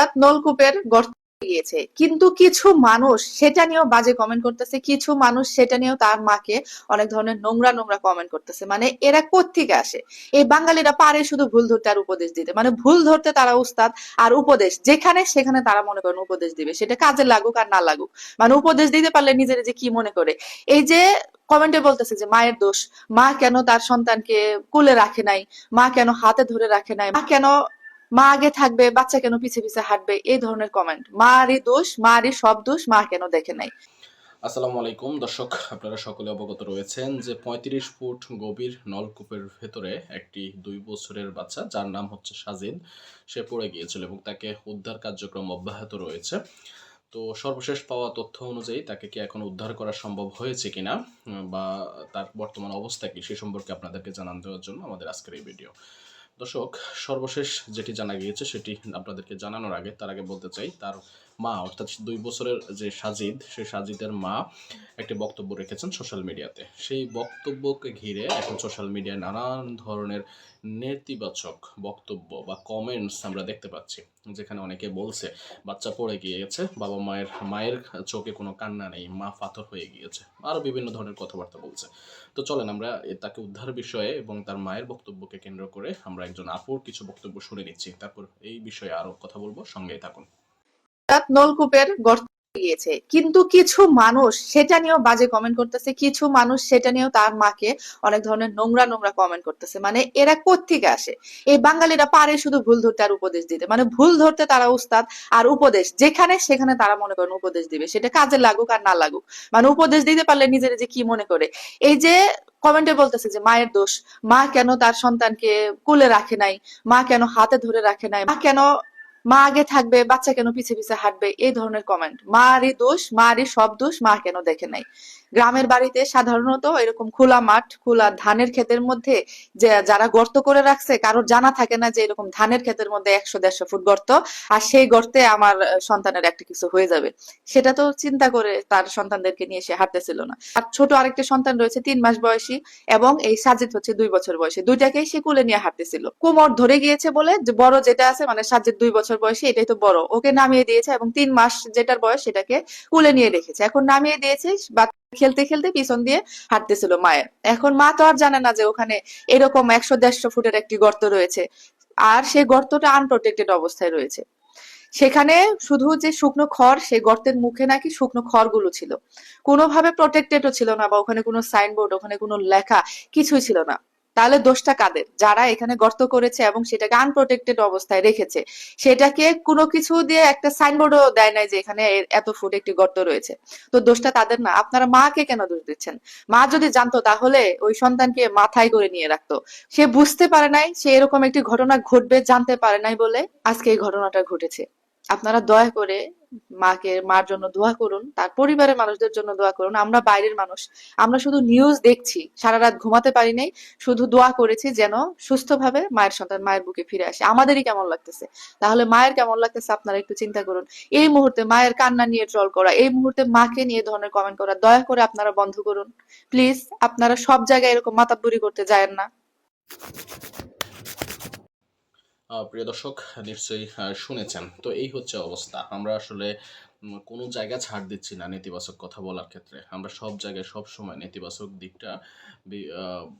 হঠাৎ নলকূপের গর্ত গিয়েছে। কিন্তু কিছু মানুষ সেটা নিয়েও বাজে কমেন্ট করতেছে, কিছু মানুষ সেটা নিয়েও তার মাকে অনেক ধরনের নোংরা নোংরা কমেন্ট করতেছে। মানে এরা কোত্থেকে আসে? এই বাঙালিরা পারে শুধু ভুল ধরতে আর উপদেশ দিতে। মানে ভুল ধরতে তারা উস্তাদ আর উপদেশ, যেখানে সেখানে তারা মনে করেন উপদেশ দিবে। সেটা কাজে লাগুক আর না লাগুক। মানে উপদেশ দিতে পারলে নিজের যে কি মনে করে? এই যে কমেন্টে বলতেছে যে, মায়ের দোষ। মা কেন তার সন্তানকে কোলে রাখে নাই? মা কেন হাতে ধরে রাখে নাই? মা কেন মা আগে থাকবে, বাচ্চা কেন পিছে পিছে হাঁটবে? এই ধরনের কমেন্ট মারই দোষ মারই সব দোষ, মা কেন দেখে নাই? আসসালামু আলাইকুম। দর্শক, আপনারা সকলে অবগত রয়েছেন যে পঁয়ত্রিশ ফুট গভীর নলকূপের ভেতরে একটি দুই বছরের বাচ্চা, যার নাম হচ্ছে সাজিদ সে পড়ে গিয়েছিল এবং তাকে উদ্ধার কার্যক্রম অব্যাহত রয়েছে। তো সর্বশেষ পাওয়া তথ্য অনুযায়ী তাকে কি এখন উদ্ধার করা সম্ভব হয়েছে কিনা, বা তার বর্তমান অবস্থা কি, সে সম্পর্কে আপনাদেরকে জানান দেওয়ার জন্য আমাদের আজকের এই ভিডিও। দর্শক, সর্বশেষ যেটি জানা গিয়েছে সেটি আপনাদেরকে জানানোর আগে, তার আগে বলতে চাই, তার মা, অর্থাৎ দুই বছরের যে সাজিদ, সেই সাজিদের মা একটি বক্তব্য রেখেছেন সোশ্যাল মিডিয়াতে। সেই বক্তব্যকে ঘিরে এখন সোশ্যাল মিডিয়ায় নানান ধরনের নেতিবাচক বক্তব্য বা কমেন্টস আমরা দেখতে পাচ্ছি। যেখানে অনেকে বলছে, বাচ্চা পড়ে গিয়েছে, বাবা মায়ের মায়ের চোখে কোনো কান্না নেই, মা পাথর হয়ে গিয়েছে, আরও বিভিন্ন ধরনের কথাবার্তা বলছে। তো চলেন আমরা তাকে উদ্ধার বিষয়ে এবং তার মায়ের বক্তব্যকে কেন্দ্র করে আমরা একজন আপুর কিছু বক্তব্য শুনে নিচ্ছি। তারপর এই বিষয়ে আরও কথা বলব সঙ্গে থাকুন। নলকূপের গর্ত গিয়েছে। কিন্তু কিছু মানুষ সেটা নিয়েও বাজে কমেন্ট করতেছে, কিছু মানুষ সেটা নিয়েও তার মাকে অনেক ধরনের নোংরা নোংরা কমেন্ট করতেছে। মানে এরা কোত্থেকে আসে? এই বাঙালিরা পারে শুধু ভুল ধরতে আর উপদেশ দিতে। মানে ভুল ধরতে তারা উস্তাদ আর উপদেশ, যেখানে সেখানে তারা মনে করেন উপদেশ দিবে। সেটা কাজে লাগুক আর না লাগুক। মানে উপদেশ দিতে পারলে নিজের যে কি মনে করে। এই যে কমেন্টে বলতেছে যে, মায়ের দোষ। মা কেন তার সন্তানকে কোলে রাখে নাই? মা কেন হাতে ধরে রাখে নাই? মা কেন মা আগে থাকবে, বাচ্চা কেন পিছে পিছে হাঁটবে? এই ধরনের কমেন্ট মারই দোষ মারই সব দোষ মা কেন দেখে নাই? গ্রামের বাড়িতে সাধারণত এরকম খোলা মাঠ, খোলা ধানের ক্ষেতের মধ্যে যে যারা গর্ত করে রাখছে, কারোর জানা থাকে না যে এরকম ধানের ক্ষেতের মধ্যে একশো, দেড়শো ফুট গর্ত, আর সেই গর্তে আমার সন্তানের একটা কিছু হয়ে যাবে। সেটা তো চিন্তা করে তার সন্তানদেরকে নিয়ে সে হাঁটতেছিল না। আর ছোট আরেকটা সন্তান রয়েছে, তিন মাস বয়সী, এবং এই সাজিদ হচ্ছে দুই বছর বয়সী। দুইটাকেই সে কুলে নিয়ে হাঁটতেছিল। কোমর ধরে গিয়েছে বলে যে বড় যেটা আছে মানে সাজিদ দুই বছর বয়সী এটাই তো বড়। ওকে নামিয়ে দিয়েছে এবং তিন মাস যেটার বয়স সেটাকে কুলে নিয়ে রেখেছে। এখন নামিয়ে দিয়েছে খেলতে খেলতে পিছন দিয়ে হাঁটতেছিল মায়ের। এখন মা তো আর জানে না যে ওখানে এরকম একশো দেড়শো ফুটের একটি গর্ত রয়েছে। আর সেই গর্তটা আনপ্রোটেক্টেড অবস্থায় রয়েছে। সেখানে শুধু যে শুকনো খড়, সেই গর্তের মুখে নাকি শুকনো খড়গুলো ছিল। কোনোভাবে প্রোটেক্টেডও ছিল না বা ওখানে কোনো সাইনবোর্ড ওখানে কোনো লেখা কিছুই ছিল না। তাহলে দোষটা কাদের? যারা এখানে গর্ত করেছে এবং সেটাকে আনপ্রোটেক্টেড অবস্থায় রেখেছে, সেটাকে কোনো কিছু দিয়ে একটা সাইনবোর্ডও দেয় নাই যে এখানে এত ফুট একটি গর্ত রয়েছে। তো দোষটা তাদের না। আপনারা মাকে কেন দোষ দিচ্ছেন? মা যদি জানতো তাহলে ওই সন্তানকে মাথায় করে নিয়ে রাখতো। সে বুঝতে পারে নাই, সে এরকম একটি ঘটনা ঘটবে, জানতে পারে নাই বলে আজকে এই ঘটনাটা ঘটেছে। আপনারা দয়া করে মাকে, মার জন্য দোয়া করুন, তার পরিবারের মানুষদের জন্য দোয়া করুন, আমরা বাইরের মানুষ। আমরা শুধু নিউজ দেখছি, সারা রাত ঘুমাতে পারি নাই, শুধু দোয়া করেছি যেন সুস্থভাবে মায়ের সন্তান মায়ের বুকে ফিরে আসে। আমাদেরই কেমন লাগতেছে? তাহলে মায়ের কেমন লাগতেছে আপনারা একটু চিন্তা করুন। এই মুহূর্তে মায়ের কান্না নিয়ে ট্রল করা, এই মুহূর্তে মাকে নিয়ে ধরনের কমেন্ট করা, দয়া করে আপনারা বন্ধ করুন। প্লিজ আপনারা সব জায়গায় এরকম মাতাব্বুরি করতে যায়েন না। প্রিয় দর্শক, নিশ্চয়ই শুনেছেন। তো এই হচ্ছে অবস্থা। আমরা আসলে কোনো জায়গা ছাড় দিচ্ছি না নেতিবাচক কথা বলার ক্ষেত্রে। আমরা সব জায়গায় সব সময় নেতিবাচক দিকটা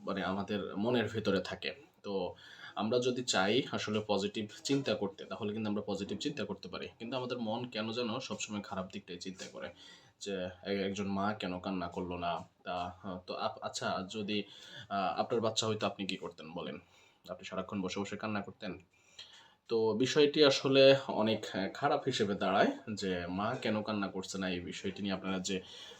মানে আমাদের মনের ভেতরে থাকে। তো আমরা যদি চাই আসলে পজিটিভ চিন্তা করতে, তাহলে কিন্তু আমরা পজিটিভ চিন্তা করতে পারি। কিন্তু আমাদের মন কেন যেন সবসময় খারাপ দিকটাই চিন্তা করে? যে একজন মা কেন কান্না করল না? তা তো আপ- আচ্ছা যদি আপনার বাচ্চা হয়তো আপনি কি করতেন, বলেন? আপনি সারাক্ষণ বসে বসে কান্না করতেন। তো বিষয়টি আসলে অনেক খারাপ হিসেবে দাঁড়ায় যে মা কেন কান্না করছে না, এই বিষয়টি নিয়ে আপনারা যে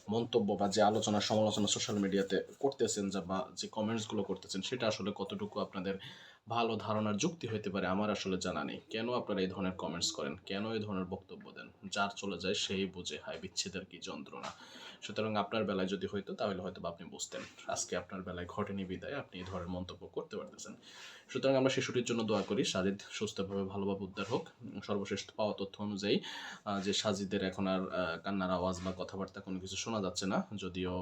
মন্তব্য বা যে আলোচনা, সমালোচনা সোশ্যাল মিডিয়াতে করতেছেন বা যে কমেন্টসগুলো করতেছেন, সেটা আসলে কতটুকু আপনাদের ভালো ধারণার যুক্তি হতে পারে আমার আসলে জানা নেই। কেন আপনারা এই ধরনের কমেন্টস করেন? কেন এই ধরনের বক্তব্য দেন? যার চলে যায় সেই বুঝে, হায় বিচ্ছেদের কি যন্ত্রণা। সুতরাং আপনার বেলায় যদি হইতো, তাহলে হয়তো আপনি বুঝতেন। আজকে আপনার বেলায় ঘটেনি বিদায়, আপনি এই ধরনের মন্তব্য করতে পারতেছেন। সুতরাং আমরা শিশুটির জন্য দোয়া করি, সাজিদ সুস্থভাবে, ভালোভাবে উদ্ধার হোক। সর্বশেষ পাওয়া তথ্য অনুযায়ী যে সাজিদের এখন আর কান্নার আওয়াজ বা কথাবার্তা কোনো কিছু শোনা যাচ্ছে না, যদিও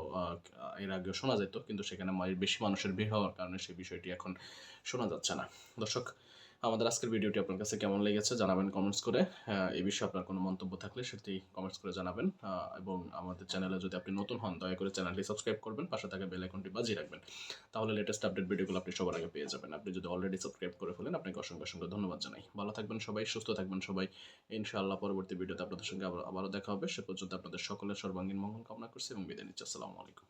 এর আগেও শোনা যেত কিন্তু সেখানে বেশি মানুষের ভিড় হওয়ার কারণে সেই বিষয়টি এখন শোনা যাচ্ছে না। দর্শক, আমাদের আজকের ভিডিওটি আপনার কাছে কেমন লেগেছে জানাবেন কমেন্টস করে। এই বিষয়ে আপনার কোনো মন্তব্য থাকলে সেটি কমেন্টস করে জানাবেন। এবং আমাদের চ্যানেলে যদি আপনি নতুন হন, দয়া করে চ্যানেলটি সাবস্ক্রাইব করবেন, পাশে থাকা বেল আইকনটি বাজিয়ে রাখবেন। তাহলে লেটেস্ট আপডেট ভিডিওগুলো আপনি সবার আগে পেয়ে যাবেন। আপনি যদি অলরেডি সাবস্ক্রাইব করে ফেলেন, আপনাকে অসংখ্য অসংখ্য ধন্যবাদ জানাই। ভালো থাকবেন সবাই, সুস্থ থাকবেন সবাই। ইনশাআল্লাহ পরবর্তী ভিডিওতে আপনাদের সঙ্গে আবার, আবারও দেখা হবে। সে পর্যন্ত আপনাদের সকলের সর্বাঙ্গীন মঙ্গল কামনা করছি এবং বিদায় নিচ্ছি। আসসালামু আলাইকুম।